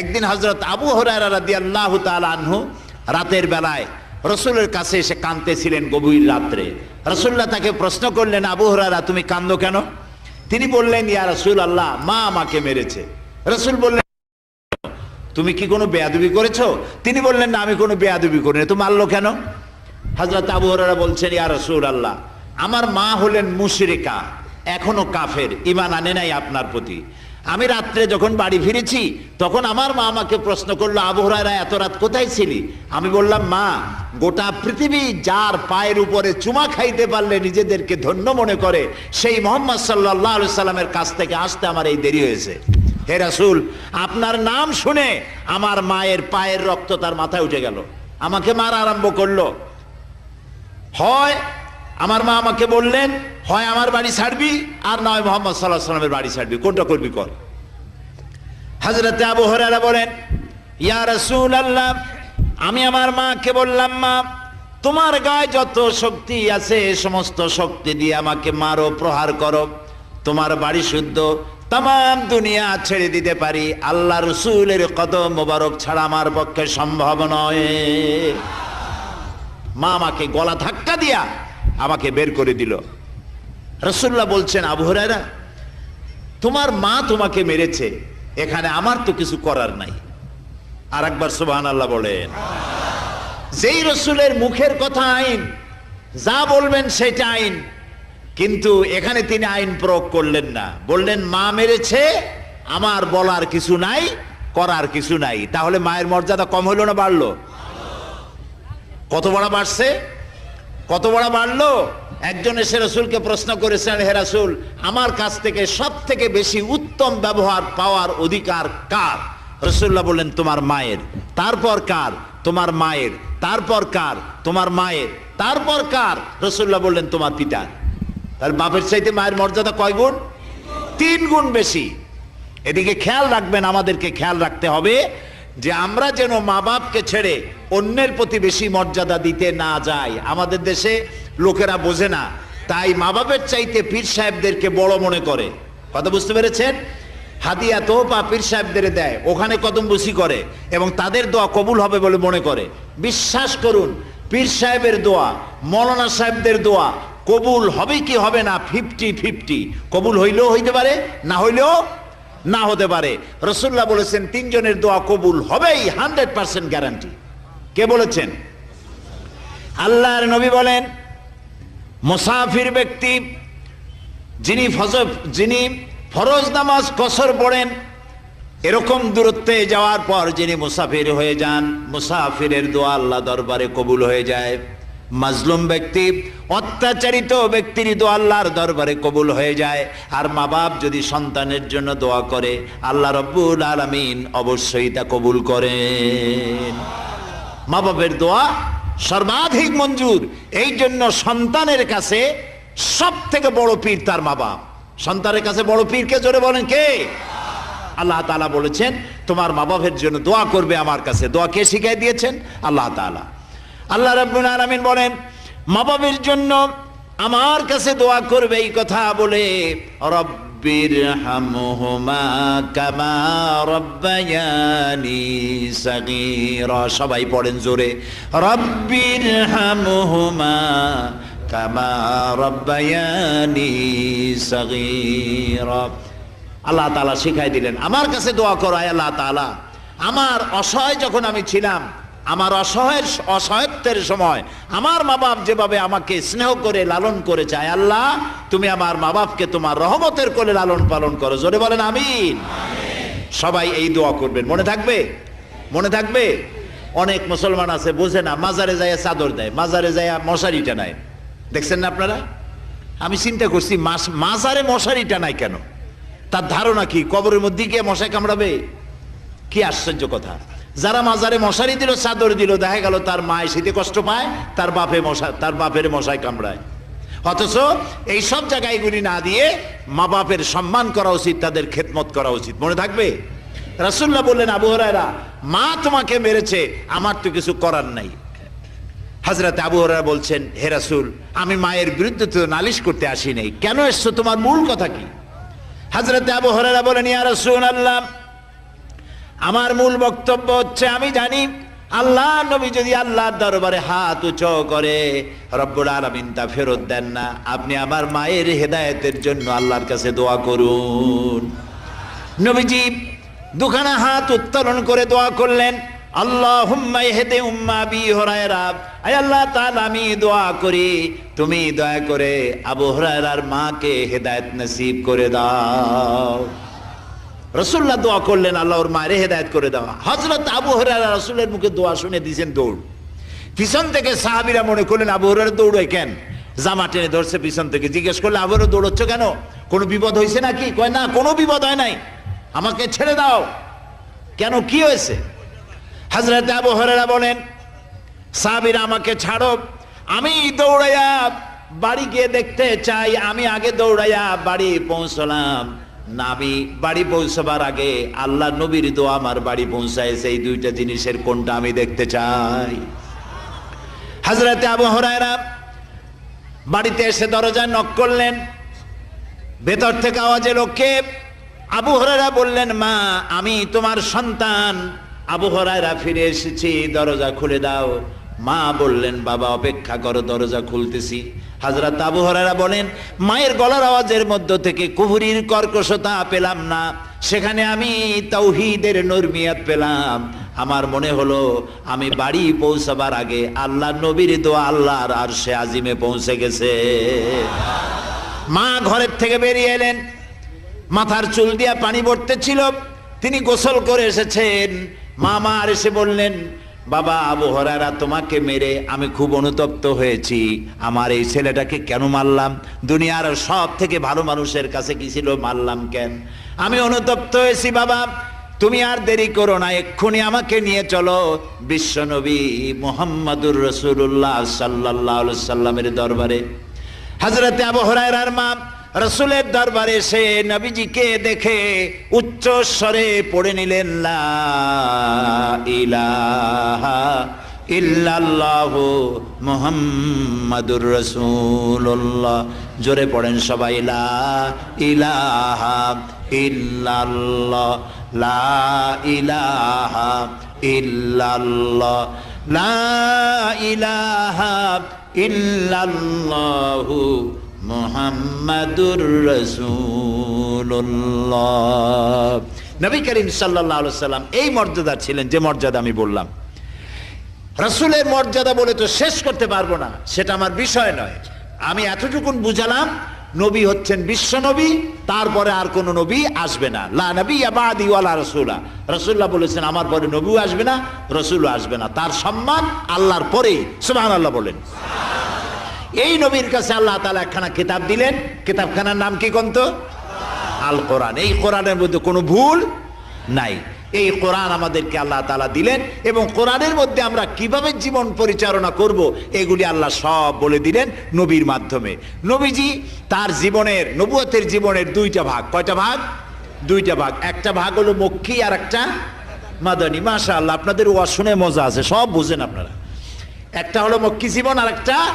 একদিন হজরত আবু হরারা রাদি আল্লাহ রাতের বেলায় রসুলের কাছে এসে কাঁদতেছিলেন গভীর রাত্রে। রসুল্লাহ তাকে প্রশ্ন করলেন, আবু হরারা তুমি কান্দো কেন? তিনি বললেন, ইয়া রসুল আল্লাহ মা আমাকে মেরেছে। রসুল বললেন, তুমি কি কোনো বেয়াদবি করেছ? তিনি বললেন, না, আমি কোনো বেয়াদবি করিনি। তুমি মারলো কেন? হজরত আবু হরারা বলছেন, ইয়া রসুল আল্লাহ আমার মা হলেন মুশরিকা, এখনও কাফের ইমান আনে নাই আপনার প্রতি। আমি রাত্রে যখন বাড়ি ফিরেছি, তখন আমার মা আমাকে প্রশ্ন করল আবহরারা এত রাত কোথায় ছিলি? আমি বললাম, মা, গোটা পৃথিবী যার পায়ের উপরে চুমা খাইতে পারলে নিজেদেরকে ধন্য মনে করে, সেই মোহাম্মদ সাল্লাহ সাল্লামের কাছ থেকে আসতে আমার এই দেরি হয়েছে। হে রাসুল, আপনার নাম শুনে আমার মায়ের পায়ের রক্ত তার মাথায় উঠে গেল। আমাকে মারা আরম্ভ করল। হয় আমার মা আমাকে বললেন, হয় আমার বাড়ি ছাড়বি আর নয় মোহাম্মদ সাল্লাহ সাল্লামের বাড়ি ছাড়বি। কোনটা করবি কর? হাজরতে আবু হরারা বলেন, ইয়া রসুল আল্লাহ আমি আমার মাকে বললাম, মা, তোমার গায়ে যত শক্তি আছে, সমস্ত শক্তি দিয়ে আমাকে মারো, প্রহার করো। তোমার বাড়ি শুদ্ধ তাম দুনিয়া ছেড়ে দিতে পারি। আল্লাহ রসুলের কদম মোবারক ছাড়া আমার পক্ষে সম্ভব নয়। মা আমাকে গলা ধাক্কা দিয়া আমাকে বের করে দিল। রসুল্লাহ বলছেন আবহরারা তোমার মা তোমাকে মেরেছে, এখানে আমার তো কিছু করার নাই। আর একবার সুবাহান আল্লাহ বলেন। যেই রসুলের মুখের কথা আইন, যা বলবেন সেটা আইন, কিন্তু এখানে তিনি আইন প্রয়োগ করলেন না। বললেন, মা মেরেছে, আমার বলার কিছু নাই, করার কিছু নাই। তাহলে মায়ের মর্যাদা কম হলো না বাড়লো? কত বড় বাড়ছে? কত বড় বাড়লো? একজন এসে রসুলকে প্রশ্ন করেছেন হে রাসুল, আমার কাছ থেকে সব থেকে বেশি উত্তম ব্যবহার পাওয়ার অধিকার কার? রসুল্লাহ বললেন, তোমার মায়ের। তারপর কার? তোমার মায়ের। তারপর কার? তোমার মায়ের। তারপর কার? রসুল্লাহ বললেন, তোমার পিতার তার বাপের চাইতে মায়ের মর্যাদা কয় গুণ? তিন গুণ বেশি। এদিকে খেয়াল রাখবেন, আমাদেরকে খেয়াল রাখতে হবে। যে আমরা যেন মা বাপকে ছেড়ে অন্যের প্রতি বেশি মর্যাদা দিতে না যাই। আমাদের দেশে লোকেরা বোঝে না। তাই মা বাপের চাইতে পীর সাহেবদেরকে বড় মনে করে। কথা বুঝতে পেরেছেন? হাদিয়া তো পা পীর সাহেবদের দেয়। ওখানে কদম বসি করে এবং তাদের দোয়া কবুল হবে বলে মনে করে। বিশ্বাস করুন, পীর সাহেবের দোয়া, মৌলানা সাহেবদের দোয়া কবুল হবে কি হবে না ফিফটি ফিফটি কবুল হইলেও হইতে পারে, না হইলেও না হতে পারে। রসুল্লাহ বলেছেন, তিনজনের দোয়া কবুল হবেই, হান্ড্রেড পার্সেন্ট গ্যারান্টি। কে বলেছেন? আল্লাহর নবী বলেন, মুসাফির ব্যক্তি, যিনি যিনি ফরজ নামাজ কসর পড়েন, এরকম দূরত্বে যাওয়ার পর যিনি মুসাফির হয়ে যান, মুসাফিরের দোয়া আল্লাহ দরবারে কবুল হয়ে যায়। মাজলুম ব্যক্তি, অত্যাচারিত ব্যক্তির দোয়া আল্লাহর দরবারে কবুল হয়ে যায়। আর মা বাপ যদি সন্তানের জন্য দোয়া করে, আল্লাহ রব্বুল আলমিন অবশ্যই তা কবুল করেন। মা বাপের দোয়া সর্বাধিক মঞ্জুর। এই জন্য সন্তানের কাছে সব থেকে বড় পীর তার মা বাপ। সন্তানের কাছে বড় পীরকে জোরে বলেন কে? আল্লাহ তালা বলেছেন, তোমার মা বাপের জন্য দোয়া করবে আমার কাছে। দোয়া কে শিখাই দিয়েছেন? আল্লাহ তালা আল্লাহ রব্বুল আলমিন বলেন মা বাপের জন্য আমার কাছে দোয়া করবে এই কথা বলে রব্বির হামহুমা কামা রব্বায়ানি সাগীরা। সবাই পড়েন জোরে রব্বির হামহুমা কামা রব্বায়ানি সাগীরা। আল্লাহ তালা শিখাই দিলেন, আমার কাছে দোয়া করো, আয় আল্লাহ তালা আমার অসহায় যখন আমি ছিলাম আমার অসহায়ের অসহায়ত্বের সময় আমার মা বাপ যেভাবে আমাকে স্নেহ করে, লালন করে চায়, আল্লাহ, তুমি আমার মা বাপকে তোমার রহমতের কোলে লালন পালন করো। জোরে বলেন, আমিন। সবাই এই দোয়া করবেন। মনে থাকবে? মনে থাকবে? অনেক মুসলমান আছে, বোঝে না, মাজারে যায় চাদর দেয়, মাজারে যায় মশারি টানায় দেখছেন না আপনারা? আমি চিন্তা করছি মাজারে মশারি টানায় কেন? তার ধারণা কি? কবরের মধ্যে গিয়ে মশাই কামড়াবে? কি আশ্চর্য কথা। যারা মাজারে মশারি দিল, চাদর দিল, দেখা গেল তার মায় শীতে কষ্ট পায়, তার বাপে মশা, তার বাপের মশাই কামড়ায়। অথচ এই সব জায়গায় এগুলি না দিয়ে মা বাপের সম্মান করা উচিত, তাদের খেদমত করা উচিত। মনে থাকবে? রাসুল্লাহ বললেন, আবু হরাইরা মা তোমাকে মেরেছে, আমার তো কিছু করার নাই। হাজরাতে আবু হরাইরা বলছেন, হে রাসুল, আমি মায়ের বিরুদ্ধে তো নালিশ করতে আসি নাই। কেন এসছো? তোমার মূল কথা কি? হাজরাতে আবু হরাইরা বলেন, ইয়া রাসূল আল্লাহ আমার মূল বক্তব্য হচ্ছে, আমি জানি আল্লাহ, নবী যদি আল্লাহর দরবারে হাত উঁচু করে, রব্বুল আলামিন তা ফেরত দেন না। আপনি আমার মায়ের হেদায়েতের জন্য আল্লাহর কাছে দোয়া করুন। নবীজি দুখানা হাত উত্তোলন করে দোয়া করলেন আল্লাহ হেদে উম্মা বি হরায়রা। আয় আল্লাহ তাআলা, আমি দোয়া করি, তুমি দয়া করে আবু হরায়রার মাকে হেদায়েত নসিব করে দাও। রসুল্লাহ দোয়া করলেন, আল্লাহর মায়ের হেদায়ত করে দেওয়া। হজরত আবু হরারা রসুলের মুখে দোয়া শুনে দিয়েছেন দৌড়। পিছন থেকে সাহাবিরা মনে করলেন, আবু হরারা দৌড়ে কেন? জামা টেনে ধরছে পিছন থেকে। জিজ্ঞেস করলে আবুরও দৌড়চ্ছ কেন? কোনো বিপদ হয়েছে নাকি? কয়, না, কোনো বিপদ হয় নাই। আমাকে ছেড়ে দাও। কেন, কি হয়েছে? হাজরত আবু হরারা বলেন, সাহাবিরা আমাকে ছাড়ো। আমি দৌড়াইয়া বাড়ি গিয়ে দেখতে চাই, আমি আগে দৌড়াইয়া বাড়ি পৌঁছলাম। নাবি, বাড়ি পৌঁছবার আগে আল্লাহ নবীর দোয়া আমার বাড়ি পৌঁছায় এই দুইটা জিনিসের কোনটা আমি দেখতে চাই। হাজরাতে আবু হরায়রা বাড়িতে এসে দরজায় নক করলেন। ভেতর থেকে আওয়াজে লোককে আবু হরারা বললেন, মা, আমি তোমার সন্তান। আবু হরায়রা ফিরে এসেছি, দরজা খুলে দাও। মা বললেন, বাবা, অপেক্ষা করো, দরজা খুলতেছি। হাজরাত আবু হরারা বলেন, মায়ের গলার আওয়াজের মধ্য থেকে কুহুরির কর্কশতা পেলাম না। সেখানে আমি তৌহিদের নরমিয়াত পেলাম। আমার মনে হলো, আমি বাড়ি পৌঁছাবার আগে আল্লাহ নবীর দোয়া আল্লাহর আর সে আজিমে পৌঁছে গেছে। মা ঘরের থেকে বেরিয়ে এলেন। মাথার চুল দিয়া পানি ভরতে ছিল তিনি গোসল করে এসেছেন। মা মা আর এসে বললেন বাবা আবু হরারা তোমাকে মেরে আমি খুব অনুতপ্ত হয়েছি। আমার এই ছেলেটাকে কেন মারলাম? দুনিয়ার সব থেকে ভালো মানুষের কাছে কি ছিল মারলাম কেন? আমি অনুতপ্ত হয়েছি বাবা। তুমি আর দেরি করো না, এক্ষুনি আমাকে নিয়ে চলো। বিশ্বনবী মোহাম্মদুর রসুল্লাহ সাল্লাহ সাল্লামের দরবারে। হজরতে আবু হরায়রার মা রসুলের দরবারে সে নবীজিকে দেখে উচ্চ স্বরে পড়ে নিলেন, লা ইলাহা ইল্লাল্লাহু মুহাম্মাদুর রাসূলুল্লাহ। জোরে পড়েন সবাই, লা ইলাহা ইল্লাল্লাহ। লা ইলাহা ইল্লাল্লাহ। লা ইলাহা ইল্লাল্লাহু মুহাম্মাদুর রাসূলুল্লাহ। নবী করিম আলাইহি সাল্লাম এই মর্যাদা ছিলেন, যে মর্যাদা আমি বললাম। রাসূলের মর্যাদা বলে তো শেষ করতে পারব না, সেটা আমার বিষয় নয়। আমি এতটুকুন বুঝালাম, নবী হচ্ছেন বিশ্ব নবী, তারপরে আর কোন নবী আসবে না। লা নবী আবাদি ওয়ালা রাসূলা। রাসূলুল্লাহ বলেছেন, আমার পরে নবীও আসবে না, রসুলও আসবে না। তার সম্মান আল্লাহর পরেই। সুবহানাল্লাহ বলেন। এই নবীর কাছে আল্লাহ তালা একখানা কিতাব দিলেন। কিতাবখানার নাম কি কন্ত? আল কোরআন। এই কোরআনের মধ্যে কোনো ভুল নাই। এই কোরআন আমাদেরকে আল্লাহ তালা দিলেন এবং কোরআনের মধ্যে আমরা কীভাবে জীবন পরিচালনা করব, এগুলি আল্লাহ সব বলে দিলেন নবীর মাধ্যমে। নবীজি তার জীবনের, নবুয়তের জীবনের দুইটা ভাগ। কয়টা ভাগ? দুইটা ভাগ। একটা ভাগ হলো মক্কি আর একটা মাদানী। মাশা আল্লাহ আপনাদের ওয়া শুনে মজা আছে, সব বুঝেন আপনারা। একটা হলো মক্কি জীবন আর একটা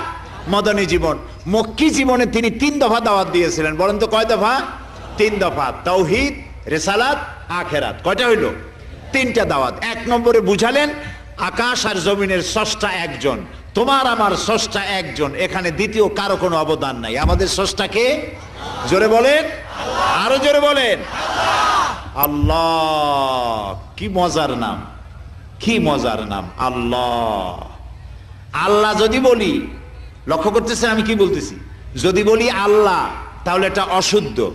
মদনী জীবন। মক্কি জীবনে তিনি তিন দফা দাওয়াত দিয়েছিলেন। বলেন তো কয় দফা? তিন দফা। তৌহিদ, রেসালাত, আখেরাত। কয়টা হইল? তিনটা দাওয়াত। এক নম্বরে বুঝালেন, আকাশ আর জমিনের স্রষ্টা একজন। তোমার আমার স্রষ্টা একজন। এখানে দ্বিতীয় কারও কোনো অবদান নাই। আমাদের স্রষ্টাকে জোরে বলেন। আরও জোরে বলেন। আল্লাহ, কি মজার নাম। কি মজার নাম। আল্লাহ। আল্লাহ যদি বলি লক্ষ্য করতেছেন আমি কি বলতেছি? যদি বলি আল্লাহ, তাহলে এটা অশুদ্ধ।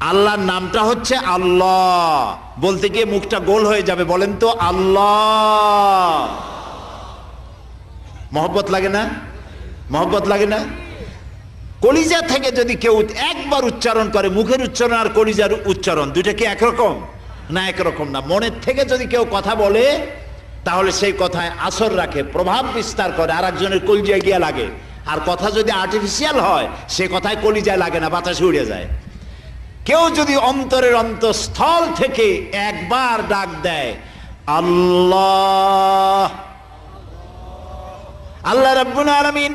আল্লাহর নামটা হচ্ছে আল্লাহ। বলতে গিয়ে মুখটা গোল হয়ে যাবে, বলেন তো, আল্লাহ। মহব্বত লাগে না? মহব্বত লাগে না? কলিজা থেকে যদি কেউ একবার উচ্চারণ করে, মুখের উচ্চারণ আর কলিজার উচ্চারণ, দুইটা কি একরকম? না একরকম না। মনের থেকে যদি কেউ কথা বলে তাহলে সেই কথায় আসর রাখে, প্রভাব বিস্তার করে আর একজনের কলিজায় গিয়া লাগে। আর কথা যদি আর্টিফিশিয়াল হয়, সে কথায় কলিজায় লাগে না, বাতাসে উড়ে যায়। কেউ যদি অন্তরের অন্তঃস্থল থেকে একবার ডাক দেয়, আল্লাহ। আল্লাহ রাব্বুল আলামিন,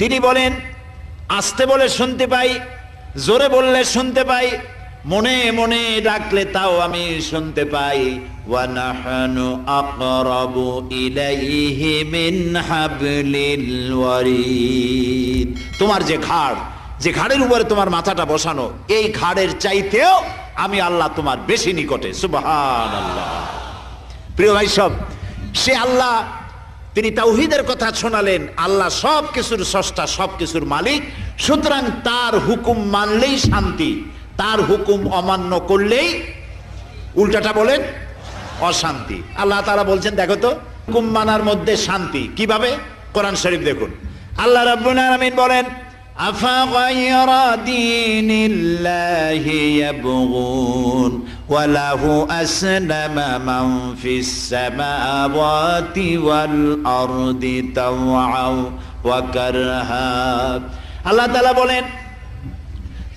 তিনি বলেন, আসতে বলে শুনতে পাই, জোরে বললে শুনতে পাই মনে মনে ডাকলে তাও আমি শুনতে পাই। তোমার যে ঘাড়, যে ঘাড়ের উপরে তোমার মাথাটা বসানো, এই ঘাড়ের চাইতেও আমি আল্লাহ তোমার বেশি নিকটে, সুবহানাল্লাহ। প্রিয় ভাই সব, সে আল্লাহ, তিনি তাওহিদের কথা শোনালেন, আল্লাহ সব কিছুর স্রষ্টা সব কিছুর মালিক, সুতরাং তার হুকুম মানলেই শান্তি। তার হুকুম অমান্য করলেই উল্টাটা বলেন অশান্তি আল্লাহ তারা বলছেন দেখো তো হুকুম মানার মধ্যে শান্তি কিভাবে কোরআন শরীফ দেখুন আল্লাহ রাব্বুল আলামিন বলেন أفغير دين الله يبغون وله أسلم من في السماوات والأرض طوعا وكرها আল্লাহ তাআলা বলেন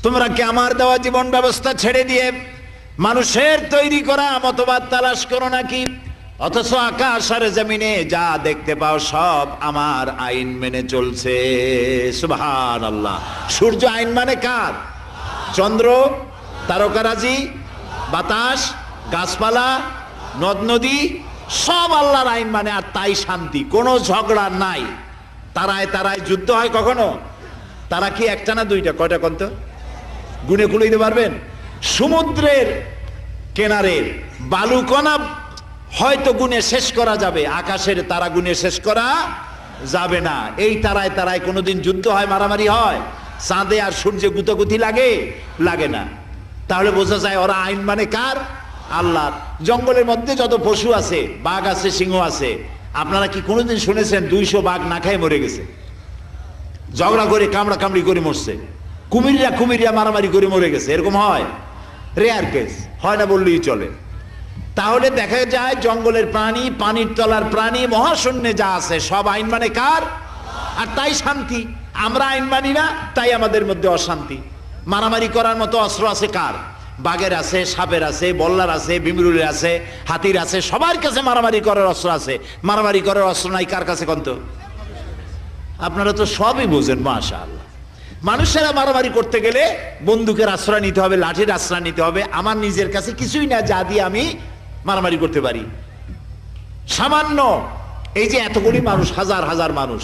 তোমরা কি আমার দেওয়া জীবন ব্যবস্থা ছেড়ে দিয়ে মানুষের তৈরি করা মতবাদ তালাশ করো নাকি? অথচ আকাশ আর জমিনে যা দেখতে পাও সব আমার আইন মেনে চলছে। সুভান আল্লাহ সূর্য আইন মানে কার? চন্দ্র, তারকারাজি, বাতাস, গাছপালা, নদ নদী, সব আল্লাহর আইন মানে আর তাই শান্তি। কোনো ঝগড়া নাই। তারায় তারায় যুদ্ধ হয় কখনো? তারা কি একটা না দুইটা? কয়টা কন্ত? গুনে খুলে দিতে পারবেন। সমুদ্রের কেনারের বালুকণা হয়তো গুনে শেষ করা যাবে, আকাশের তারা গুনে শেষ করা যাবে না। এই তারায় তারায় কোনোদিন যুদ্ধ হয়, মারামারি হয়। চাঁদে আর সূর্যে গুতগুতি লাগে লাগে না। তাহলে বোঝা যায় ওরা আইন মানে কার? আল্লাহর। জঙ্গলের মধ্যে যত পশু আছে, বাঘ আছে, সিংহ আছে, আপনারা কি কোনোদিন শুনেছেন দুইশো বাঘ না খায় মরে গেছে? ঝগড়া করে কামড়া কামড়ি করে মরছে। কুমিররা কুমিরিয়া মারামারি করে মরে গেছে, এরকম হয়? রেয়ার কেস হয় না বললেই চলে। তাহলে দেখা যায় জঙ্গলের প্রাণী, পানির তলার প্রাণী, মহাশূন্যে যা আছে, সব আইন মানে কার? আর তাই শান্তি। আমরা আইন মানি না, তাই আমাদের মধ্যে অশান্তি। মারামারি করার মতো অস্ত্র আছে কার? বাঘের আছে, সাপের আছে, বল্লার আছে, বিমরুলের আছে, হাতির আছে, সবার কাছে মারামারি করার অস্ত্র আছে। মারামারি করার অস্ত্র নাই, কার কাছে কন্ত? আপনারা তো সবই বোঝেন মাশা আল্লাহ মানুষেরা মারামারি করতে গেলে বন্দুকের আশ্রয় নিতে হবে, লাঠির আশ্রয় নিতে হবে। আমার নিজের কাছে কিছুই না, যা দিয়ে আমি মারামারি করতে পারি। সামান্য এই যে এতগুলি মানুষ, হাজার হাজার মানুষ,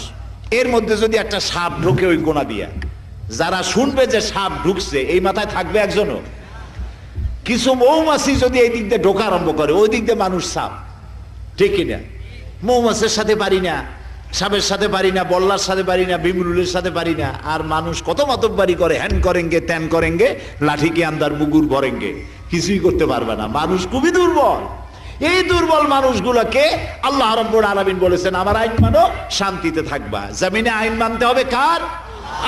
এর মধ্যে যদি একটা সাপ ঢোকে ওই কোনা দিয়া, যারা শুনবে যে সাপ ঢুকছে, এই মাথায় থাকবে একজনও। কিছু মৌমাছি যদি এই দিক দিয়ে ঢোকা আরম্ভ করে, ওই দিক দিয়ে মানুষ সাপ, ঠিক কিনা? মৌমাছির সাথে পারি না। সাপের সাথে পারি না, বল্লার সাথে পারি না বিমরুলের সাথে পারি না। আর মানুষ কত মাতব্বারি করে, হ্যান করেঙ্গে, ত্যান করেঙ্গে লাঠি কে আন্দার মুগুর ভরেঙ্গে। কিছুই করতে পারবে না। মানুষ খুবই দুর্বল। এই দুর্বল মানুষগুলোকে আল্লাহ রব্বুল আলামিন বলেছেন, আমার আইন মানো, শান্তিতে থাকবা। জামিনে আইন মানতে হবে কার?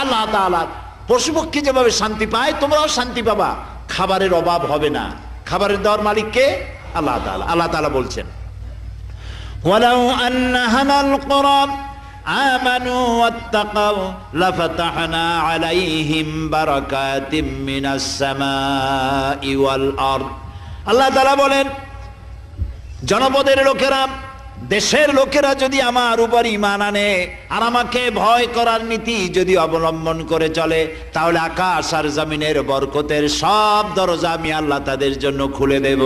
আল্লাহ তাআলা। পশুপক্ষী যেভাবে শান্তি পায়, তোমরাও শান্তি পাবা। খাবারের অভাব হবে না। খাবারের দেওয়ার মালিককে আল্লাহ তাআলা। আল্লাহ তাআলা বলছেন ولو أن أهل القرى آمنوا واتقوا لفتحنا عليهم بركات من السماء والأرض আল্লাহ তাআলা বলেন জনপদের লোকেরা দেশের লোকেরা যদি আমার উপর ইমান আনে আর আমাকে ভয় করার নীতি যদি অবলম্বন করে চলে তাহলে আকাশ আর জমিনের বরকতের সব দরজা আমি আল্লাহ তাদের জন্য খুলে দেব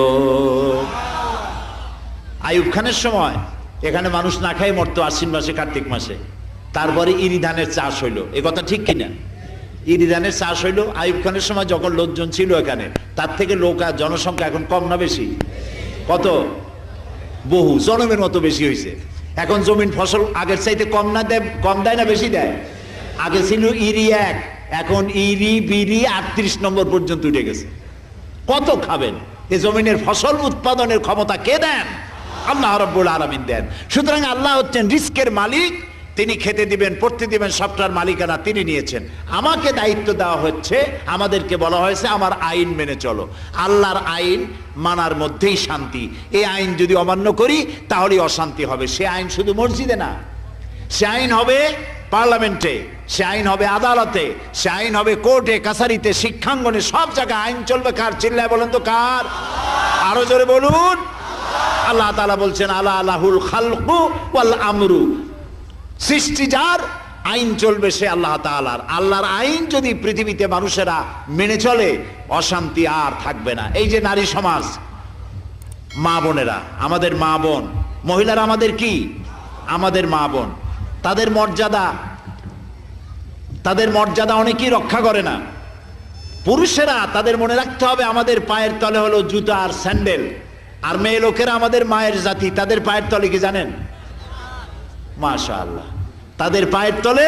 আইয়ুব খানের সময় এখানে মানুষ না খাই মরতো আশ্বিন মাসে, কার্তিক মাসে। তারপরে ইরি ধানের চাষ হইল। এ কথা ঠিক কিনা? ইরি ধানের চাষ হইল। আয়ুব খানের সময় যখন লোকজন ছিল এখানে, তার থেকে লোক আর জনসংখ্যা এখন কম না বেশি? কত? বহু, জনমের মতো বেশি হয়েছে এখন জমিন ফসল আগের চাইতে কম না দেয়, কম দেয় না বেশি দেয়? আগে ছিল ইরি এক, এখন ইরি, বিরি, আটত্রিশ নম্বর পর্যন্ত উঠে গেছে। কত খাবেন? এ জমিনের ফসল উৎপাদনের ক্ষমতা কে দেন? আল্লাহ রব্বুল আলমিন দেন। সুতরাং আল্লাহ হচ্ছেন রিস্কের মালিক, তিনি খেতে দিবেন, পড়তে দিবেন, সবটার মালিকানা তিনি নিয়েছেন। আমাকে দায়িত্ব দেওয়া হচ্ছে, আমাদেরকে বলা হয়েছে, আমার আইন মেনে চলো। আল্লাহর আইন মানার মধ্যেই শান্তি। এই আইন যদি অমান্য করি, তাহলেই অশান্তি হবে। সে আইন শুধু মসজিদে না। সে আইন হবে পার্লামেন্টে, সে আইন হবে আদালতে, সে আইন হবে কোর্টে, কাছারিতে, শিক্ষাঙ্গনে, সব জায়গায় আইন চলবে কার? চিল্লায় বলেন তো কার? আরও জোরে বলুন। আল্লাহ তাআলা বলছেন, আলা আল্লাহুল খালকু ওয়াল আমরু। সৃষ্টি যার, আইন চলবে সে আল্লাহ তাআলার। আল্লাহর আইন যদি পৃথিবীতে মানুষেরা মেনে চলে, অশান্তি আর থাকবে না। এই যে নারী সমাজ, মা বোনেরা, আমাদের মা বোন, মহিলারা আমাদের কি? আমাদের মা বোন। তাদের মর্যাদা তাদের মর্যাদা অনেকেই রক্ষা করে না। পুরুষেরা তাদের মনে রাখতে হবে, আমাদের পায়ের তলে হলো জুতা আর স্যান্ডেল। আর মেয়ে লোকেরা আমাদের মায়ের জাতি, তাদের পায়ের তলে কি জানেন? মাশা আল্লাহ তাদের পায়ের তলে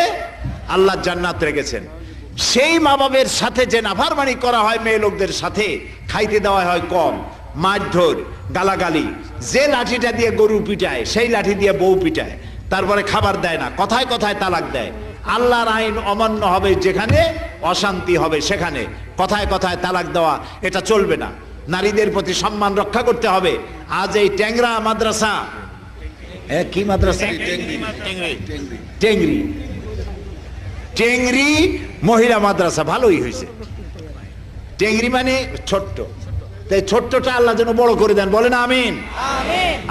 আল্লাহ জান্নাত রেখেছেন। সেই মা বাবের সাথে যে নাফারমানি করা হয় মেয়ে লোকদের সাথে, খাইতে দেওয়া হয় কম, মারধর, গালাগালি, যে লাঠিটা দিয়ে গরু পিটায়, সেই লাঠি দিয়ে বউ পিটায়, তারপরে খাবার দেয় না, কথায় কথায় তালাক দেয়। আল্লাহর আইন অমান্য হবে যেখানে, অশান্তি হবে সেখানে, কথায় কথায় তালাক দেওয়া, এটা চলবে না। নারীদের প্রতি সম্মান রক্ষা করতে হবে। আজ এই ট্যাংরা মাদ্রাসা এ, কি মাদ্রাসা? টেংরি টেংরি মহিলা মাদ্রাসা ভালোই হয়েছে। টেংরি মানে ছোট্ট। তাই ছোট্টটা আল্লাহ যেন বড় করে দেন বলেন আমিন?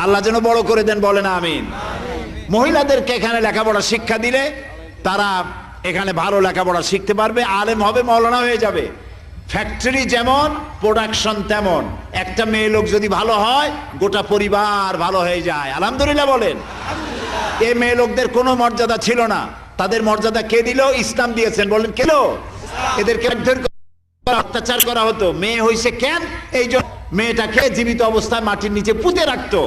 আল্লাহ যেন বড় করে দেন বলেন আমিন। মহিলাদেরকে এখানে লেখাপড়া শিক্ষা দিলে তারা এখানে ভালো লেখাপড়া শিখতে পারবে আলেম হবে মৌলানা হয়ে যাবে। ফ্যাক্টরি যেমন প্রোডাকশন তেমন। একটা মেয়ে লোক যদি ভালো হয়, গোটা পরিবার ভালো হয়ে যায়। আলহামদুলিল্লাহ বলেন। এই মেয়ে লোকদের কোনো মর্যাদা ছিল না। তাদের মর্যাদা কে দিল? ইসলাম দিয়েছেন। বলেন কেন এদেরকে অত্যাচার করা হতো। মেয়ে হইছে কেন? এই জন্য মেয়েটাকে জীবিত অবস্থায় মাটির নিচে পুঁতে রাখতো।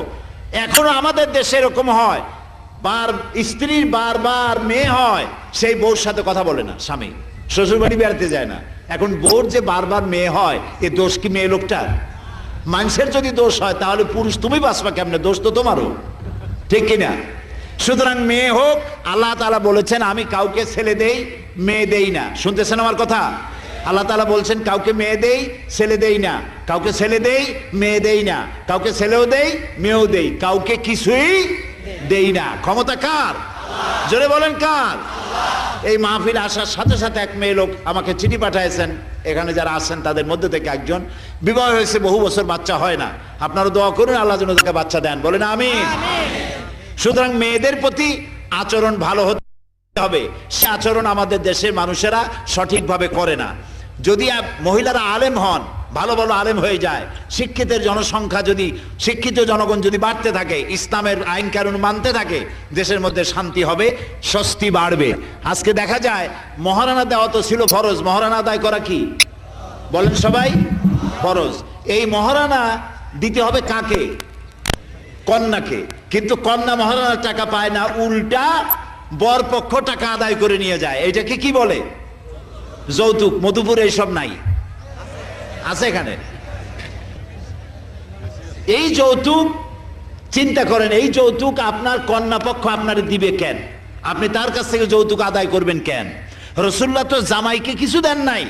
এখনও আমাদের দেশে এরকম হয়। বার স্ত্রীর বারবার মেয়ে হয়, সেই বউর সাথে কথা বলে না, স্বামী। শ্বশুর বাড়ি বেড়াতে যায় না। এখন বউর যে বারবার মেয়ে হয়, এ দোষ কি মেয়ে লোকটার? মানুষের যদি দোষ হয়, তাহলে পুরুষ তুমি বাঁচবা কেমনে? দোষ তো তোমারও। ঠিক কিনা? সুতরাং মেয়ে হোক, আল্লাহ তালা বলেছেন, আমি কাউকে ছেলে দেই, মেয়ে দেই না। শুনতেছেন আমার কথা? আল্লাহ তালা বলছেন, কাউকে মেয়ে দেই, ছেলে দেই না। কাউকে ছেলে দেই, মেয়ে দেই না। কাউকে ছেলেও দেই, মেয়েও দেই। কাউকে কিছুই দেই না। ক্ষমতা কার? জোরে বলেন কার? এই মাহফিল আসার সাথে সাথে এক মেয়ে লোক আমাকে চিঠি পাঠাইছেন। এখানে যারা আছেন তাদের মধ্যে থেকে একজন। বিবাহ হয়েছে বহু বছর বাচ্চা হয় না। আপনারা দোয়া করুন আল্লাহ যেন তাকে বাচ্চা দেন। বলেন আমি সুতরাং মেয়েদের প্রতি আচরণ ভালো হতে হবে। সে আচরণ আমাদের দেশের মানুষেরা সঠিকভাবে করে না। যদি মহিলারা আলেম হন ভালো ভালো আলেম হয়ে যায়। শিক্ষিতের জনসংখ্যা যদি, শিক্ষিত জনগণ যদি বাড়তে থাকে, ইসলামের আইন কানুন মানতে থাকে, দেশের মধ্যে শান্তি হবে, স্বস্তি বাড়বে। আজকে দেখা যায়, মহারানা দেওয়া তো ছিল ফরজ, মহারানা আদায় করা কি? বলেন সবাই, ফরজ। এই মহারানা দিতে হবে কাকে? কন্যাকে। কিন্তু কন্যা মহারানার টাকা পায় না, উল্টা বর পক্ষ টাকা আদায় করে নিয়ে যায়। এটাকে কি বলে? যৌতুক, মধুপুরে এইসব নাই। এখানে। এই যৌতুক, চিন্তা করেন, এই যৌতুক আপনার কন্যা পক্ষ আপনার দিবে কেন? আপনি তার কাছ থেকে যৌতুক আদায় করবেন কেন? রসুল্লাহ তো জামাইকে কিছু দেন নাই।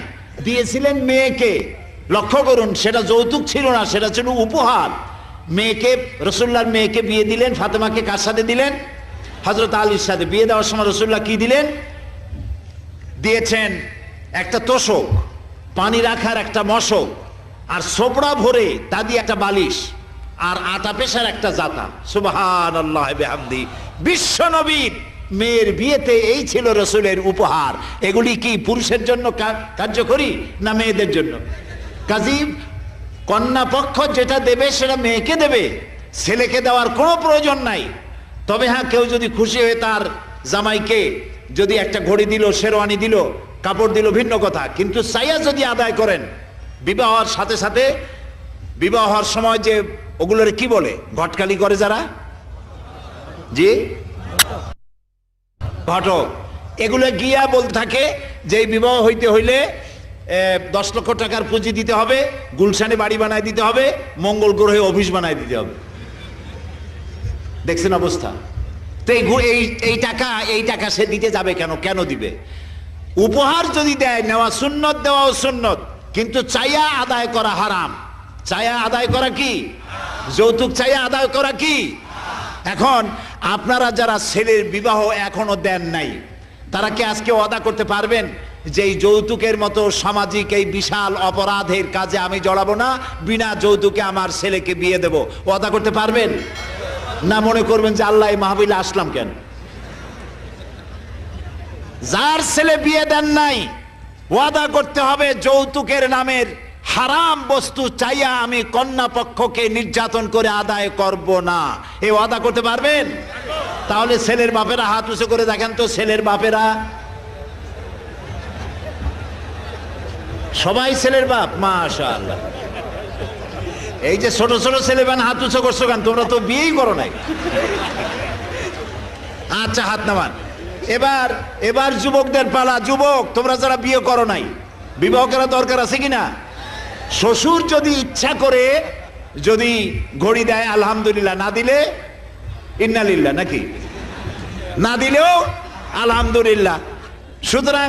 দিয়েছিলেন মেয়েকে। লক্ষ্য করুন, সেটা যৌতুক ছিল না, সেটা ছিল উপহার। মেয়েকে, রসুল্লাহর মেয়েকে বিয়ে দিলেন, ফাতেমাকে কার সাথে দিলেন? হজরত আলীর সাথে। বিয়ে দেওয়ার সময় রসুল্লাহ কি দিলেন? দিয়েছেন একটা তোষক। পানি রাখার একটা মশক আর সোপড়া ভরে তা দিয়ে একটা বালিশ, আর আটা পেশার একটা জাতা। সুবহান আল্লাহ বিশ্ব নবীর মেয়ের বিয়েতে এই ছিল রসুলের উপহার। এগুলি কি পুরুষের জন্য কার্যকরী না মেয়েদের জন্য? কাজী, কন্যা পক্ষ যেটা দেবে সেটা মেয়েকে দেবে। ছেলেকে দেওয়ার কোনো প্রয়োজন নাই। তবে হ্যাঁ কেউ যদি খুশি হয়ে তার জামাইকে যদি একটা ঘড়ি দিল, শেরওয়ানি দিল কাপড় দিল ভিন্ন কথা। কিন্তু চাইয়া যদি আদায় করেন বিবাহ হওয়ার সাথে সাথে বিবাহ হওয়ার সময় যে ওগুলোর কি বলে? ঘটকালি করে যারা? জি? ঘটক। এগুলো গিয়া বলতে থাকে যে, বিবাহ হইতে হইলে দশ লক্ষ টাকার পুঁজি দিতে হবে, গুলশানে বাড়ি বানায় দিতে হবে, মঙ্গল গ্রহে অফিস বানায় দিতে হবে। দেখছেন অবস্থা? তো এই এই টাকা এই টাকা সে দিতে যাবে কেন? কেন দিবে? উপহার যদি দেয়, নেওয়া সুন্নত, দেওয়াও সুন্নত। কিন্তু চাইয়া আদায় করা হারাম। চাইয়া আদায় করা কি? যৌতুক চাইয়া আদায় করা কি? এখন আপনারা যারা ছেলের বিবাহ এখনও দেন নাই, তারা কি আজকে অদা করতে পারবেন যে যৌতুকের মতো সামাজিক এই বিশাল অপরাধের কাজে আমি জড়াবো না, বিনা যৌতুকে আমার ছেলেকে বিয়ে দেব? অদা করতে পারবেন? না মনে করবেন যে আল্লাহ মাহবিলে আসলাম কেন? যার ছেলে বিয়ে দেন নাই, ওয়াদা করতে হবে যৌতুকের নামের হারাম বস্তু চাইয়া আমি কন্যা পক্ষকে নির্যাতন করে আদায় করব না। এই ওয়াদা করতে পারবেন? তাহলে ছেলের বাপেরা হাত উঁচু করে দেখেন তো, ছেলের বাপেরা। সবাই ছেলের বাপ মাশা আল্লাহ এই যে ছোট ছোট ছেলে বান হাত উঁচু করছ কেন? তোমরা তো বিয়েই করো নাই। আচ্ছা হাত নামান। এবার এবার যুবকদের পালা। যুবক, তোমরা যারা বিয়ে করো নাই, বিবাহ করা দরকার আছে কিনা? শ্বশুর যদি ইচ্ছা করে, যদি ঘড়ি দেয়, আলহামদুলিল্লাহ, না দিলে, ইন্নালিল্লাহ, নাকি? না দিলেও, আলহামদুলিল্লাহ। সুতরাং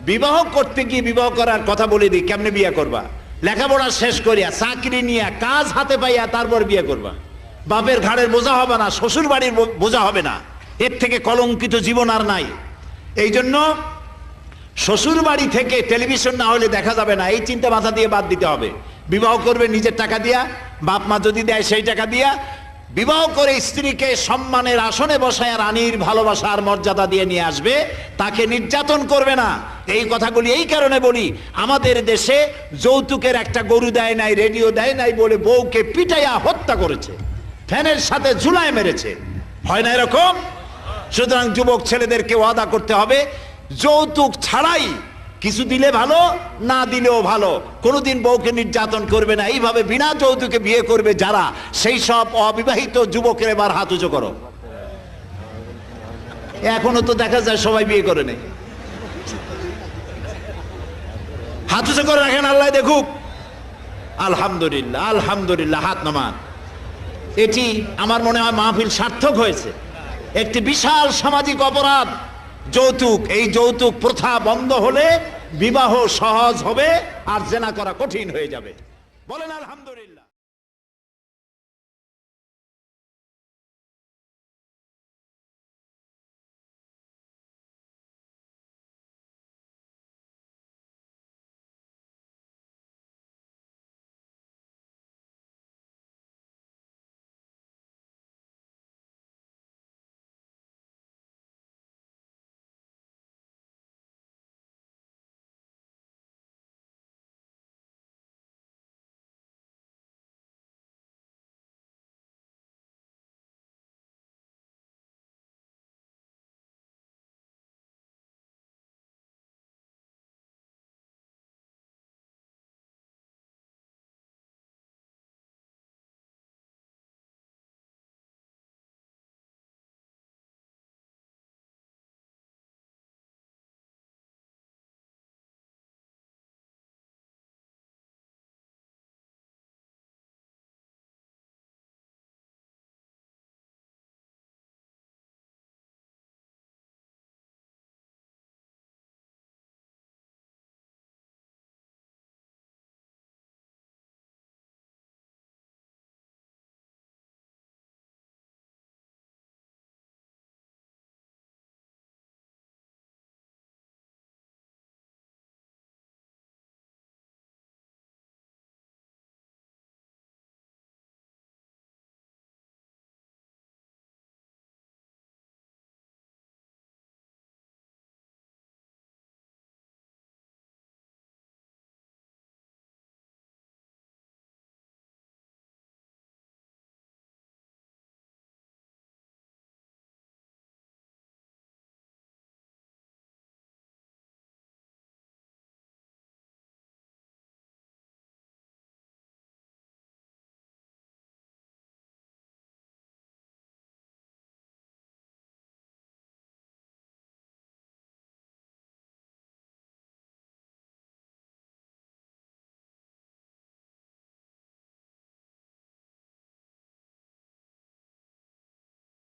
বিবাহ করতে গিয়ে বিবাহ করার কথা বলে দিই, কেমনে বিয়ে করবা? লেখাপড়া শেষ করিয়া, চাকরি নিয়ে, কাজ হাতে পাইয়া তারপর বিয়ে করবা। বাপের ঘাড়ের বোঝা হবে না শ্বশুর বাড়ির বোঝা হবে না। এর থেকে কলঙ্কিত জীবন আর নাই। এই জন্য শ্বশুর বাড়ি থেকে টেলিভিশন না হলে দেখা যাবে না। এই চিন্তা মাথা দিয়ে বাদ দিতে হবে। বিবাহ করবে, নিজের টাকা দিয়া, বাপ মা যদি দেয় সেই টাকা দিয়া। বিবাহ করে স্ত্রীকে সম্মানের আসনে বসায় রানীর ভালোবাসা আর মর্যাদা দিয়ে নিয়ে আসবে, তাকে নির্যাতন করবে না। এই কথাগুলি এই কারণে বলি, আমাদের দেশে যৌতুকের একটা গরু দেয় নাই, রেডিও দেয় নাই বলে বউকে পিটাইয়া হত্যা করেছে। ফ্যানের সাথে ঝুলায় মেরেছে। হয় না এরকম? সুতরাং যুবক ছেলেদেরকে ওয়াদা করতে হবে, যৌতুক ছাড়াই কিছু দিলে ভালো, না দিলেও ভালো। কোনোদিন বউকে নির্যাতন করবে না। এইভাবে বিনা যৌতুকে বিয়ে করবে যারা, সেই সব অবিবাহিত যুবকের এবার হাত উঁচু করো। এখনও তো দেখা যায় সবাই বিয়ে করে নেই। হাত উঁচু করে রাখেন আল্লাহ দেখুক। আলহামদুলিল্লাহ আলহামদুলিল্লাহ, হাত নামান। এটি আমার মনে হয় মাহফিল সার্থক হয়েছে। একটি বিশাল সামাজিক অপরাধ। যৌতুক, এই যৌতুক প্রথা বন্ধ হলে বিবাহ সহজ হবে আর জেনা করা কঠিন হয়ে যাবে। বলেন আলহামদুলিল্লাহ।